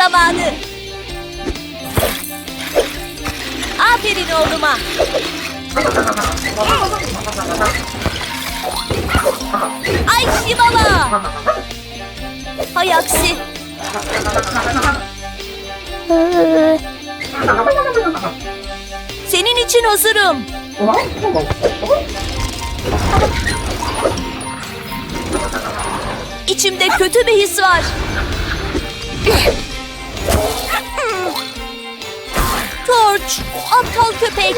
zamanı. Aferin oğluma. Ay Şivala. Hay aksi. Senin için hazırım. İçimde kötü bir his var. Torç, aptal köpek.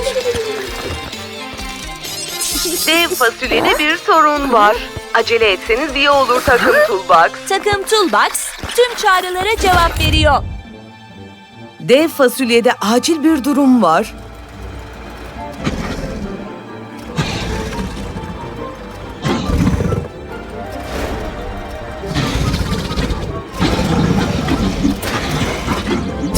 Dev fasulyede bir sorun var. Acele etseniz iyi olur takım Toolbox. Takım Toolbox tüm çağrılara cevap veriyor. Dev fasulyede acil bir durum var.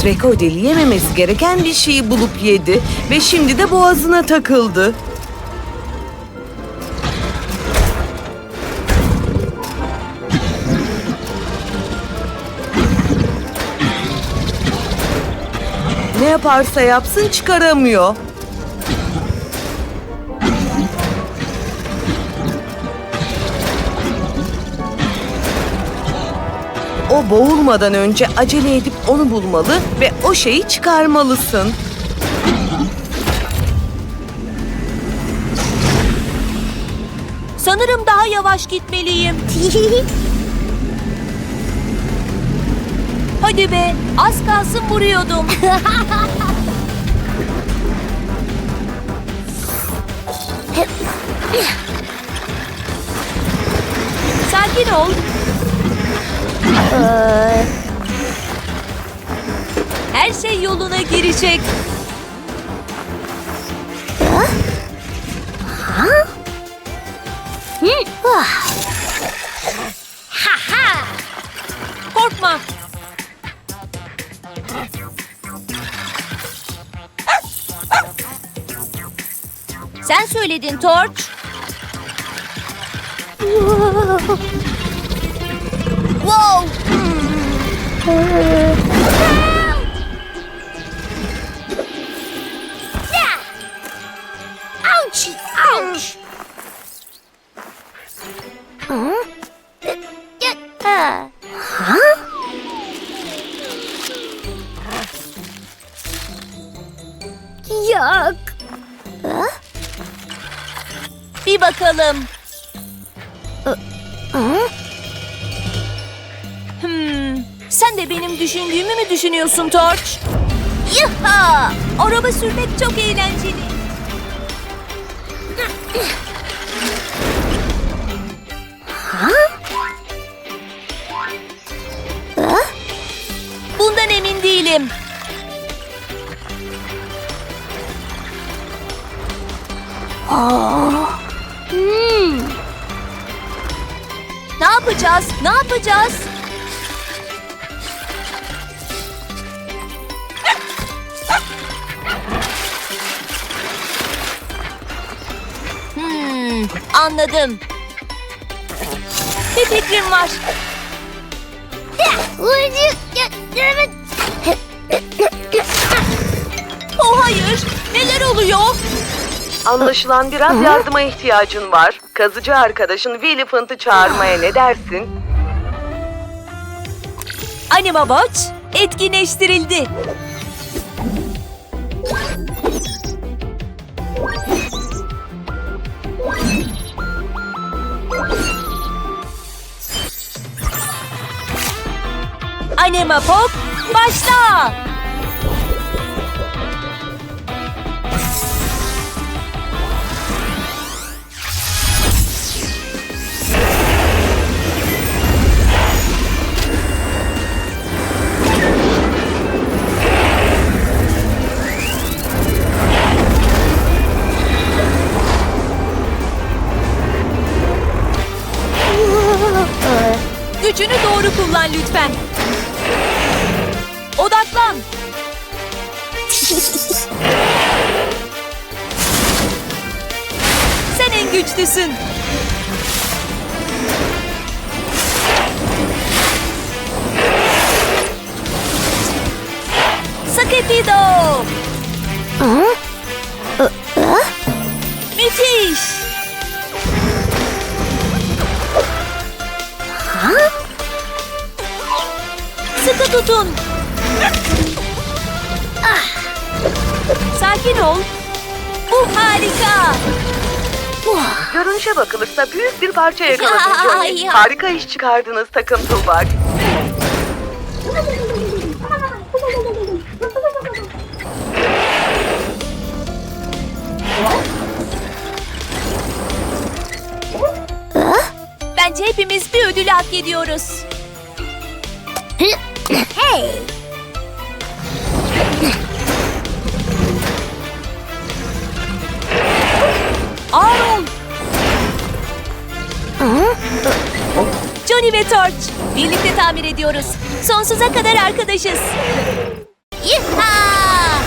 Treko ödeli yememesi gereken bir şeyi bulup yedi ve şimdi de boğazına takıldı. Ne yaparsa yapsın çıkaramıyor. O boğulmadan önce acele edip onu bulmalı ve o şeyi çıkarmalısın. Sanırım daha yavaş gitmeliyim. Hadi be, az kalsın vuruyordum. Sakin ol. Her şey yoluna girecek. Korkma. Sen söyledin Torch. Yok. Bir bakalım. Hmm, de benim düşündüğümü mü düşünüyorsun Torch? Yaha! Araba sürmek çok eğlenceli. Bundan emin değilim. Hmm. Ne yapacağız? Ne yapacağız? Anladım. Bir fikrim var. Oh hayır, neler oluyor? Anlaşılan biraz yardıma ihtiyacın var. Kazıcı arkadaşın Willifant'ı çağırmaya ne dersin? Anima Watch etkinleştirildi. Anima Pop başla. Gücünü harika. Görünüşe bakılırsa büyük bir parça yakaladın Johnny. ya. Harika iş çıkardınız takım Tuğbak. Bence hepimiz bir ödül hak ediyoruz. hey! Johnny ve Torch. Birlikte tamir ediyoruz. Sonsuza kadar arkadaşız. Yiha!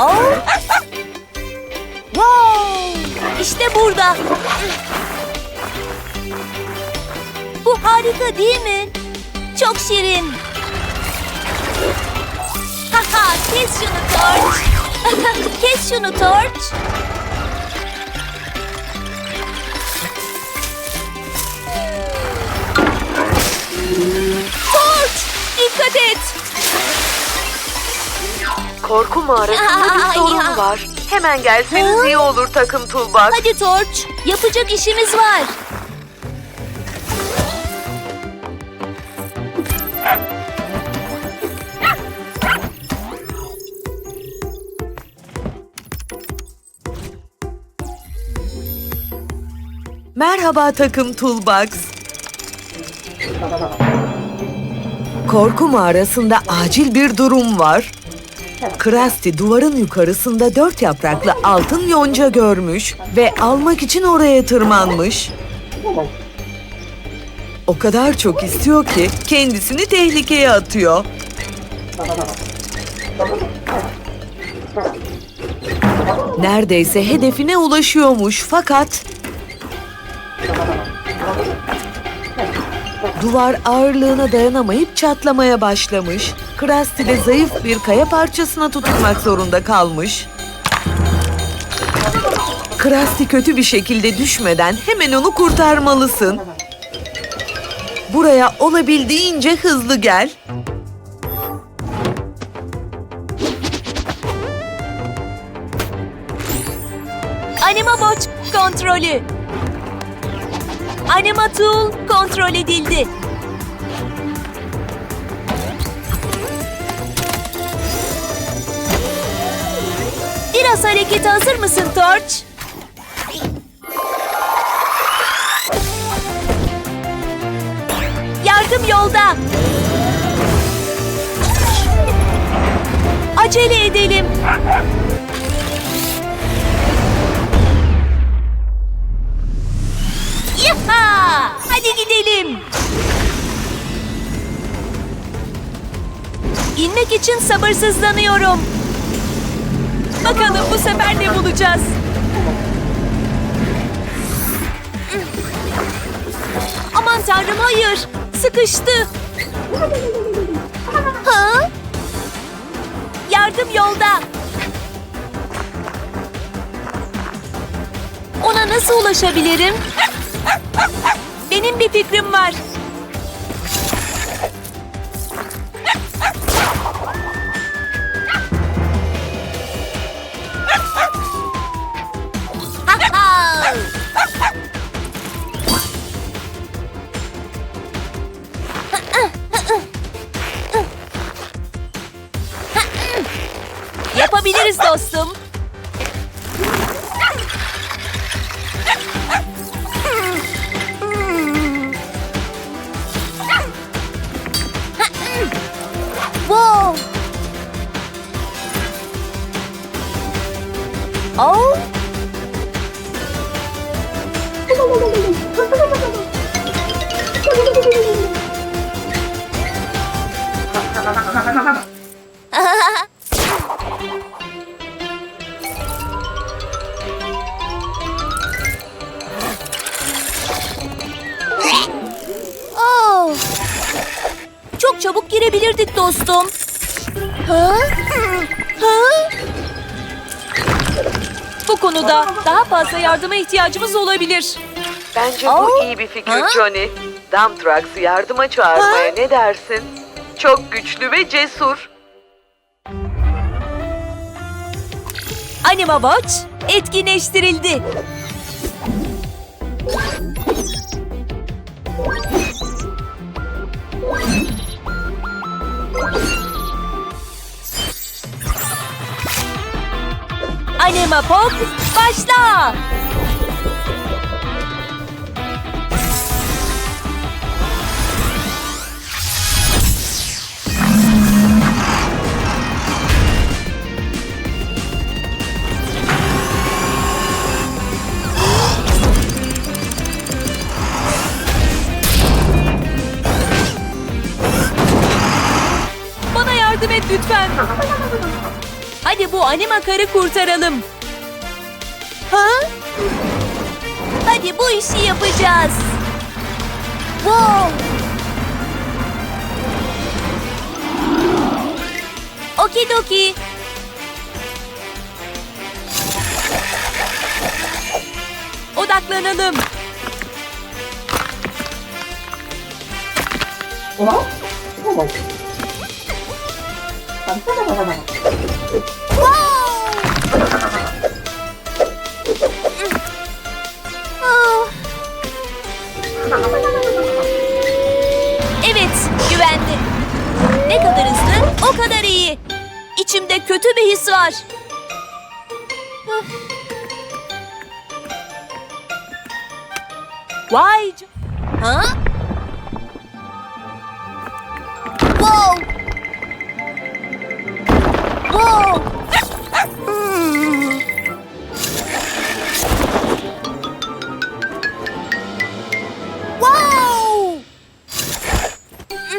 Oh! Wow! İşte burada. Bu harika değil mi? Çok şirin. Haha, kes şunu Torch. kes şunu Torch. Torch! Dikkat et! Korku mağarasında bir Ay sorun ya. var. Hemen gelseniz iyi olur takım Tuğbak. Hadi Torch, yapacak işimiz var. Merhaba takım Toolbox. Korku mağarasında acil bir durum var. Krusty duvarın yukarısında dört yapraklı altın yonca görmüş ve almak için oraya tırmanmış. O kadar çok istiyor ki kendisini tehlikeye atıyor. Neredeyse hedefine ulaşıyormuş fakat Duvar ağırlığına dayanamayıp çatlamaya başlamış. Krusty de zayıf bir kaya parçasına tutunmak zorunda kalmış. Krusty kötü bir şekilde düşmeden hemen onu kurtarmalısın. Buraya olabildiğince hızlı gel. Anima Watch kontrolü. Anima Tool kontrol edildi. Biraz harekete hazır mısın Torch? Yardım yolda. Acele edelim. Gidelim. İnmek için sabırsızlanıyorum. Bakalım bu sefer ne bulacağız? Aman tanrım hayır. Sıkıştı. Ha? Yardım yolda. Ona nasıl ulaşabilirim? Benim bir fikrim var. Girebilirdik dostum. Ha? Ha? Bu konuda daha fazla yardıma ihtiyacımız olabilir. Bence bu Aa, iyi bir fikir ha? Johnny. Dump Trucks'ı yardıma çağırmaya ne dersin? Çok güçlü ve cesur. Anima Watch etkinleştirildi. Anima Pop başla. Bana yardım et lütfen. Hadi bu anima karı kurtaralım. Ha? Hadi bu işi yapacağız. Wow. Okidoki. Odaklanalım. Ah. Evet, güvende. Ne kadar hızlı, o kadar iyi. İçimde kötü bir his var. Ah. Vay Ha? Wow!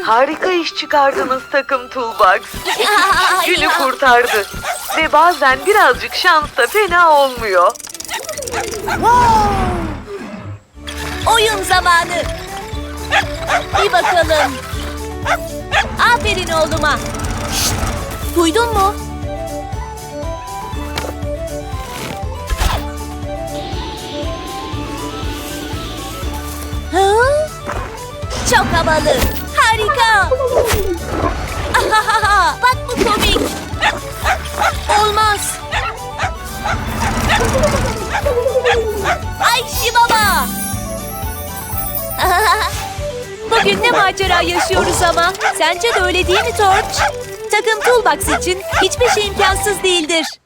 Harika iş çıkardınız takım Toolbox. Günü kurtardı. Ve bazen birazcık şans da fena olmuyor. Oyun zamanı. Bir bakalım. Aferin oğluma. Şşt, duydun mu? Ha? Çok havalı. Harika. Bak bu komik. Olmaz. Ay Şibaba. Bugün ne macera yaşıyoruz ama. Sence de öyle değil mi Torch? Takım Toolbox için hiçbir şey imkansız değildir.